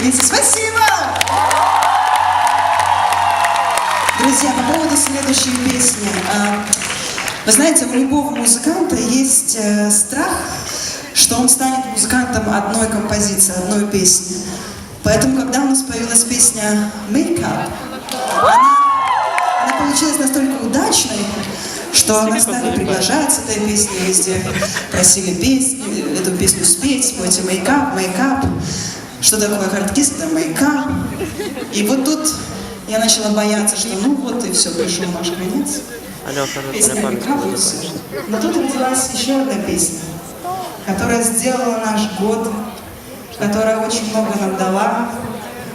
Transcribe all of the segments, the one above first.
Смотрите, спасибо! Друзья, по поводу следующей песни. А, вы знаете, у любого музыканта есть э, страх, что он станет музыкантом одной композиции, одной песни. Поэтому, когда у нас появилась песня «Make Up», она, она получилась настолько удачной, что нас стали приглашать с этой песней везде, просили песни эту песню спеть, спойте «Make Up», «Make Up». Что такое хардкис? Это «Make Up». И вот тут я начала бояться, что ну вот и все, пришел наш конец. Песня и будет. Но тут родилась еще одна песня, которая сделала наш год, которая очень много нам дала,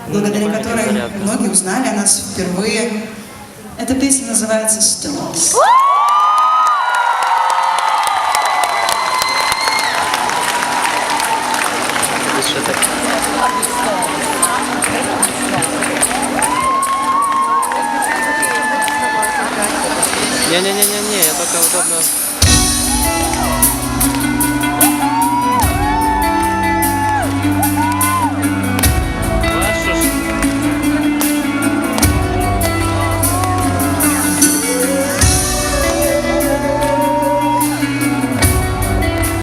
благодаря которой многие узнали о нас впервые. Эта песня называется «Stones». Не-не-не-не-не, я только удобно